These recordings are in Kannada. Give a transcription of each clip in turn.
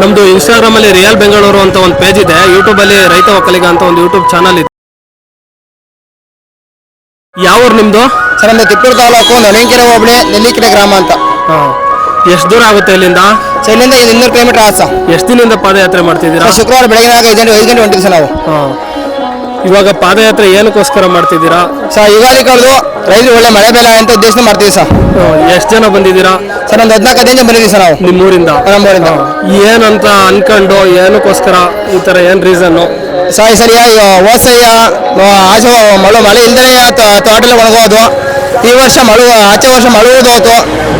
ನಮ್ದು ಇನ್ಸ್ಟಾಗ್ರಾಮ್ ಅಲ್ಲಿ ರಿಯಲ್ ಬೆಂಗಳೂರು ಅಂತ ಒಂದು ಪೇಜ್ ಇದೆ. ಯೂಟ್ಯೂಬ್ ಅಲ್ಲಿ ರೈತ ಒಕ್ಕಲಿಗ ಅಂತ ಒಂದು ಯೂಟ್ಯೂಬ್ ಚಾನಲ್ ಇದೆ. ಯಾವ ಊರು ನಿಮ್ದು? ಸರ್ ನಮ್ಮದು ತಿಪ್ಪೂರು ತಾಲೂಕು ನನಂಕೆರೆ ಹೋಬಳಿ ನೆಲ್ಲಿಕೆರೆ ಗ್ರಾಮ ಅಂತ. ಎಷ್ಟು ದೂರ ಆಗುತ್ತೆ ಇಲ್ಲಿಂದ? ಸರ್ ಇಲ್ಲಿಂದ ಇನ್ನೂರು ಕಿಲೋಮೀಟರ್ ಆಗುತ್ತೆ ಎಷ್ಟು ದಿನದಿಂದ ಪಾದಯಾತ್ರೆ ಮಾಡ್ತಿದ್ದೀರಾ? ಶುಕ್ರವಾರ ಬೆಳಗ್ಗೆ ಐದು ಗಂಟೆ ಐದು ಗಂಟೆ ಹೊಂಟಿದ್ವಿ ಸರ್ ನಾವು. ಹಾ. ಇವಾಗ ಪಾದಯಾತ್ರೆ ಏನಕ್ಕೋಸ್ಕರ ಮಾಡ್ತಿದ್ದೀರಾ? ಸರ್ ಯುಗಾದಿ ಕಳೆದು ರೈತರು ಒಳ್ಳೆ ಮಳೆ ಬೆಲೆ ಅಂತ ಉದ್ದೇಶ ಮಾಡ್ತೀವಿ ಸರ್. ಎಷ್ಟು ಜನ ಬಂದಿದ್ದೀರಾ? ಸರ್ ಒಂದು ಹದಿನಾಲ್ಕು ಹದಿನೈದು ಜನ ಬಂದಿದ್ದೀವಿ ಸರ್ ನಾವು. ನಿಮ್ಮೂರಿಂದ? ನಮ್ಮೂರಿಂದ. ಏನಂತ ಅನ್ಕೊಂಡು ಏನಕ್ಕೋಸ್ಕರ ಈ ತರ ಏನು ರೀಸನ್ ಸರ್ ಸರಿ ಓಸಯ್ಯ ಆಚೆ ಮಳು ಮಳೆ ಇಲ್ದೇ ತೋಟಲ್ಲಿ ಒಣಗೋದು. ಈ ವರ್ಷ ಮಳು ಆಚೆ ವರ್ಷ ಮಳೆ ಹೋತು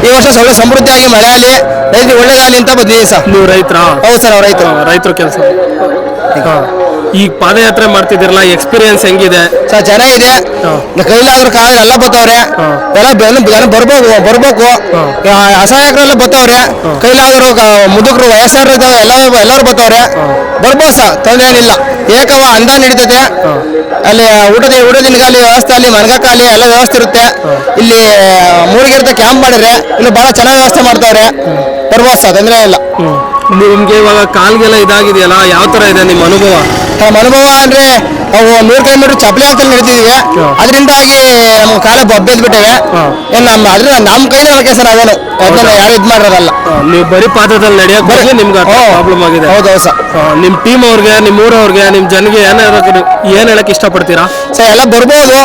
ಈ ವರ್ಷ ಸ್ವಲ್ಪ ಸಮೃದ್ಧಿಯಾಗಿ ಮಳೆ ಆಗಲಿ ರೈತರಿಗೆ ಒಳ್ಳೇದಾಗಲಿ ಅಂತ ಬಂದಿದ್ದೀವಿ ಸರ್. ನೀವು ರೈತರ? ಹೌದು ಸರ್ ರೈತರು. ರೈತರು ರೈತರ ಕೆಲಸ. ಈಗ ಪಾದಯಾತ್ರೆ ಮಾಡ್ತಿದ್ದೀರಲ್ಲ ಎಕ್ಸ್ಪೀರಿಯನ್ಸ್ ಹೆಂಗಿದೆ? ಸರ್ ಚೆನ್ನಾಗಿದೆ. ಇದೆ ಕೈಲಾದ್ರ ಕಾಲ ಎಲ್ಲ ಬತ್ತವ್ರೆ. ಹಾ. ಎಲ್ಲ ಜನ ಬರ್ಬೇಕು ಬರ್ಬೇಕು. ಅಸಹಾಯಕರೆಲ್ಲ ಬತ್ತವ್ರೆ. ಕೈಲಾದ್ರು ಮುದುಕರು ವಯಸ್ಸಾರ ಎಲ್ಲ ಎಲ್ಲರೂ ಬತ್ತವ್ರೆ. ಬರ್ಬೋದು ಸರ್ ತೊಂದರೆ ಏನಿಲ್ಲ. ಏಕವ ಅಂದ ನಡೀತದೆ ಅಲ್ಲಿ ಊಟದ ಊಟದಿನಗಾಲಿ ಅಲ್ಲಿ ವ್ಯವಸ್ಥೆ ಅಲ್ಲಿ ಮನಗಕ್ಕಾಲಿ ಎಲ್ಲ ವ್ಯವಸ್ಥೆ ಇರುತ್ತೆ. ಇಲ್ಲಿ ಮೂಡಿಗಿರ್ತ ಕ್ಯಾಂಪ್ ಮಾಡಿದ್ರೆ ಇಲ್ಲಿ ಬಹಳ ಚೆನ್ನಾಗಿ ವ್ಯವಸ್ಥೆ ಮಾಡ್ತಾವ್ರೆ. ಬರ್ಬೋದು ಸರ್ ತೊಂದರೆ ಇಲ್ಲ. ನಿಮ್ಗೆ ಇವಾಗ ಕಾಲ್ಗೆಲ್ಲ ಇದಾಗಿದೆಯಲ್ಲ ಯಾವ ತರ ಇದೆ ನಿಮ್ಮ ಅನುಭವ? ನಮ್ಮ ಅನುಭವ ಅಂದ್ರೆ ನಾವು ನೂರು ಕಿಲೋಮೀಟರ್ ಚಪ್ಪಲಿ ಹಾಕಲ್ ನಡೀತಿದೀವಿ ಅದರಿಂದಾಗಿ ನಮ್ಮ ಕಾಲ ಬೊಬ್ಬೆದ್ಬಿಟ್ಟವೆ ಹಾ. ಏನ್ ನಮ್ಮ ಅದ್ರ ನಮ್ಮ ಕೈಲಿ ಹಾಕಿ ಸರ್ ಅವನು ಅದನ್ನ ಯಾರು ಇದು ಮಾಡಿರಲ್ಲ. ನೀವು ಬರೀ ಪಾತ್ರದಲ್ಲಿ ನಡೆಯಕ್ ಬರಲಿ ನಿಮ್ಗೆ ಪ್ರಾಬ್ಲಮ್ ಆಗಿದೆ. ಹೌದು ಸರ್. ನಿಮ್ಮ ನಿಮ್ ಟೀಮ್ ಅವ್ರಿಗೆ ನಿಮ್ಮ ಊರವ್ರಿಗೆ ನಿಮ್ಮ ಜನಗೆ ಏನ್ ಹೇಳಕ್ ಏನ್ ಹೇಳಕ್ ಇಷ್ಟಪಡ್ತೀರಾ? ಸರ್ ಎಲ್ಲ ಬರ್ಬೋದು.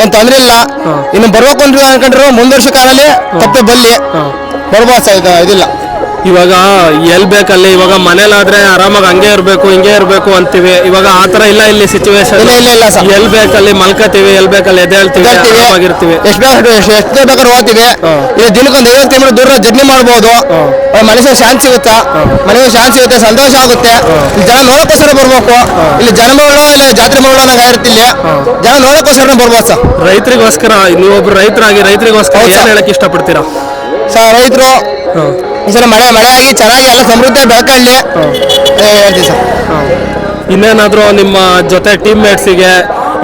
ಏನು ತೊಂದ್ರೆ ಇಲ್ಲ. ಇನ್ನು ಬರ್ಬೇಕು ಅಂತ ಅನ್ಕೊಂಡ್ರು ಮುಂದುವರ್ಷ ಕಾಲಲ್ಲಿ ತಪ್ಪೆ ಬಲ್ಲಿ. ಬರ್ಬೋದು ಸರ್ ಇದು ಇದಿಲ್ಲ. ಇವಾಗ ಎಲ್ ಬೇಕಲ್ಲಿ? ಇವಾಗ ಮನೇಲಾದ್ರೆ ಆರಾಮಾಗಿ ಹಂಗೆ ಇರಬೇಕು ಹಿಂಗೆ ಇರಬೇಕು ಅಂತೀವಿ. ಇವಾಗ ಆ ಥರ ಇಲ್ಲ ಇಲ್ಲಿ ಸಿಚುವೇಶನ್ ಇಲ್ಲ, ಇಲ್ಲ, ಇಲ್ಲ ಸರ್. ಎಲ್ ಬೇಕಲ್ಲಿ ಮಲ್ಕತೀವಿ ಎಲ್ ಬೇಕಲ್ಲಿ ಅಲ್ಲಿ ಇದಾಗ್ತೀವಿ. ಆರಾಮಾಗಿರ್ತೀವಿ. ಎಷ್ಟು ಬೇಕು ಎಷ್ಟು ಎಷ್ಟು ಬೇಕಾದ್ರೂ ಹೋಗ್ತೀವಿ ಹಾ. ಇಲ್ಲಿ ದಿನಕ್ಕೊಂದು ಐವತ್ತು ಕಿಲೋಮೀಟರ್ ದೂರ ಜರ್ನಿ ಮಾಡ್ಬೋದು. ಮನಸ್ಸಿಗೆ ಶಾಂತಿ ಸಿಗುತ್ತಾ. ಮನಸ್ಸಿಗೆ ಶಾಂತಿ ಸಿಗುತ್ತೆ ಸಂತೋಷ ಆಗುತ್ತೆ. ಇಲ್ಲಿ ಜನ ನೋಡಕ್ಕೋಸ್ಕರ ಬರ್ಬೇಕು. ಇಲ್ಲಿ ಜನ ಮಗಳು ಇಲ್ಲ ಜಾತ್ರೆ ಮಗಳು ಅನ್ನೋ ಇಲ್ಲಿ. ಜನ ನೋಡಕ್ಕೋಸ್ಕರ ಬರ್ಬೋದು ಸರ್. ರೈತರಿಗೋಸ್ಕರ ನೀವೊಬ್ರು ರೈತರಾಗಿ ರೈತರಿಗೋಸ್ಕರ ಏನು. ಹೇಳಕ್ ಇಷ್ಟಪಡ್ತೀರಾ? ಸರ್ ರೈತರು ಈ ಸಲ ಮಳೆ ಮಳೆ ಆಗಿ ಚೆನ್ನಾಗಿ ಎಲ್ಲ ಸಮೃದ್ಧಿ ಬೆಳ್ಕೊಳ್ಳಿ ಹೇಳ್ತೀವಿ ಸರ್. ಇನ್ನೇನಾದರೂ ನಿಮ್ಮ ಜೊತೆ ಟೀಮ್ ಮೇಟ್ಸಿಗೆ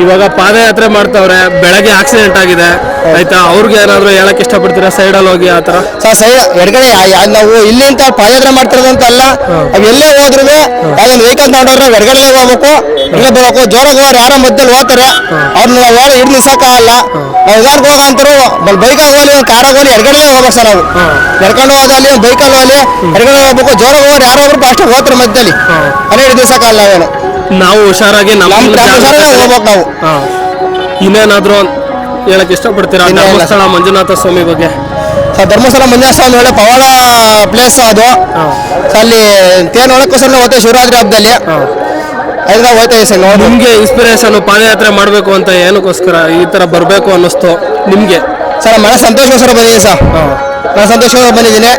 ಇವಾಗ ಪಾದಯಾತ್ರೆ ಮಾಡ್ತಾವ್ರೆ ಬೆಳಗ್ಗೆ ಆಕ್ಸಿಡೆಂಟ್ ಆಗಿದೆ. ಆಯ್ತಾ? ಅವ್ರಿಗೆ ಏನಾದ್ರು ಹೇಳಕ್ ಇಷ್ಟಪಡ್ತೀರಾ? ಅಲ್ಲಿ ಹೋಗಿ ಆತರ ಸರ್ ಸೈಡ್ ಎಡಗಡೆ ನಾವು ಇಲ್ಲಿ ಅಂತ ಪಾದಯಾತ್ರೆ ಮಾಡ್ತಿರೋದು ಅಂತ ಅಲ್ಲ. ಅವ್ ಎಲ್ಲೇ ಹೋದ್ರು ಯಾವ್ದೊಂದು ವೆಹಿಕಲ್ ತಗೊಂಡ್ರೆ ಎಡಗಡೆ ಹೋಗ್ಬೇಕು. ಇಲ್ಲ ಬರಬೇಕು ಜೋರಾಗಿ ಹೋಗೋರು ಯಾರೋ ಮಧ್ಯದಲ್ಲಿ ಹೋಗ್ತಾರೆ. ಅವ್ರನ್ನ ನಾವು ಹೋಗಿ ಹಿಡಿದು ನಿಲ್ಸಕ್ಕಾಗಲ್ಲ ನಾವು ಇದಾರ್ಗೆ ಹೋಗ ಅಂತಾರು ಬೈಕ್ ಹೋಗ್ಲಿ ಒಂದು ಕಾರಾಗಿ ಹೋಗಲಿ ಎಡಗಡೆ ಹೋಗ್ಬೇಕು ಸರ್ ನಾವು. ನಡ್ಕೊಂಡು ಹೋದಲ್ಲಿ ಬೈಕಲ್ಲಿ ಹೋಗ್ಲಿ ಎಡಗಡೆ ಹೋಗ್ಬೇಕು ಜೋರಾಗಿ ಹೋಗೋರು ಯಾರೋ ಒಬ್ರು ಫಾಸ್ಟ್ ಹೋಗ್ತಾರೆ ಮಧ್ಯದಲ್ಲಿ. ಅಲ್ಲೇ ಹಿಡಿದು ನಿಲ್ಸಕ್ಕಾಗಲ್ಲ ನಾವೇನು. ನಾವು ಹುಷಾರಾಗಿ ನಮ್ಮ ಹೋಗ್ಬೇಕು. ನಾವು. ಹಾ. ಇನ್ನೇನಾದ್ರೂ ಹೇಳಕ್ ಇಷ್ಟಪಡ್ತೀರಾ? ಇನ್ನೇನಿಲ್ಲ. ಧರ್ಮಸ್ಥಳ ಮಂಜುನಾಥ ಸ್ವಾಮಿ ಬಗ್ಗೆ? ಸರ್ ಧರ್ಮಸ್ಥಳ ಮಂಜುನಾಥ ಸ್ವಾಮಿ ಒಳ್ಳೆ ಪವಾಡ ಪ್ಲೇಸ್ ಅದು. ಅಲ್ಲಿ ತೇನ್ ನೋಡಕ್ಕೋಸ್ಕರ ನಾವು ಹೋಗ್ತೇವೆ ಶಿವರಾತ್ರಿ ಹಬ್ಬದಲ್ಲಿ. ಹೋಗ್ತಾ ಹೋಗ್ತೇವೆ ಸರ್ ನೋಡಿ. ನಿಮ್ಗೆ ಇನ್ಸ್ಪಿರೇಷನ್ ಪಾದಯಾತ್ರೆ ಮಾಡ್ಬೇಕು ಅಂತ ಏನಕ್ಕೋಸ್ಕರ ಈ ತರ ಬರ್ಬೇಕು ಅನ್ನಿಸ್ತು ನಿಮ್ಗೆ? ಸರ್ ಮನೆ ಸಂತೋಷಕ್ಕೋಸ್ಕರ ಬಂದಿದ್ದೀನಿ ಸರ್. ನಾನು ಸಂತೋಷಕ್ಕೋಸ್ಕರ ಬಂದಿದ್ದೀನಿ.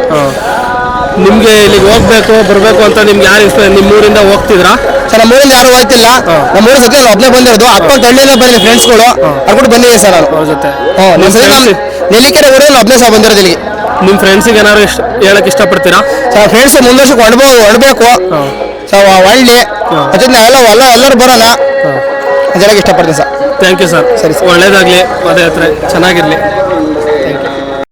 ನಿಮ್ಗೆ ಇಲ್ಲಿಗೆ ಹೋಗ್ಬೇಕು ಬರ್ಬೇಕು ಅಂತ ನಿಮ್ಗೆ ಯಾರು ಇನ್ಸ್ಪೈರ್ ನಿಮ್ಮ ಊರಿಂದ ಹೋಗ್ತಿದ್ರಾ? ಸರ್ ನಮ್ಮ ಊರಿಂದ ಯಾರು ಹೋಗ್ತಿಲ್ಲ. ನಮ್ಮ ಊರ ಸತ್ಯ ಒಬ್ಬನೇ ಬಂದಿರೋದು ಅಪ್ಪ ತಳ್ಳಿಯಿಂದ ಬಂದಿದೆ ಫ್ರೆಂಡ್ಸ್ಗಳು ಅವ್ರು ಬಂದಿದೆ ಸರ್ ನಾನು. ಅವ್ರ ಜೊತೆ. ಹ್ಞೂ ನಮ್ಮ ನೆಲ್ಲಿಕೆರೆ ಊರಲ್ಲಿ ಒಬ್ಬನೇ ಸಹ ಬಂದಿರೋದು ಇಲ್ಲಿಗೆ. ನಿಮ್ ಫ್ರೆಂಡ್ಸಿಗೆ ಏನಾದ್ರು ಇಷ್ಟ ಹೇಳಕ್ ಇಷ್ಟಪಡ್ತೀರಾ? ಸರ್ ಫ್ರೆಂಡ್ಸ್ ಮುಂದ್ವರ್ಸಕ್ಕೆ ಹೊಡ್ಬೋ ಹೊಡ್ಬೇಕು. ಸರ್ ಒಳ್ಳೆ ಅದನ್ನ ಎಲ್ಲ ಹೊಲ ಎಲ್ಲರೂ ಬರೋಣ ಅಂತ ಹೇಳಕ್ಕೆ ಇಷ್ಟಪಡ್ತೀನಿ ಸರ್. ಥ್ಯಾಂಕ್ ಯು ಸರ್ ಸರಿ, ಸರ್. ಒಳ್ಳೇದಾಗ್ಲಿ ಪದಯಾತ್ರೆ. ಚೆನ್ನಾಗಿರ್ಲಿ.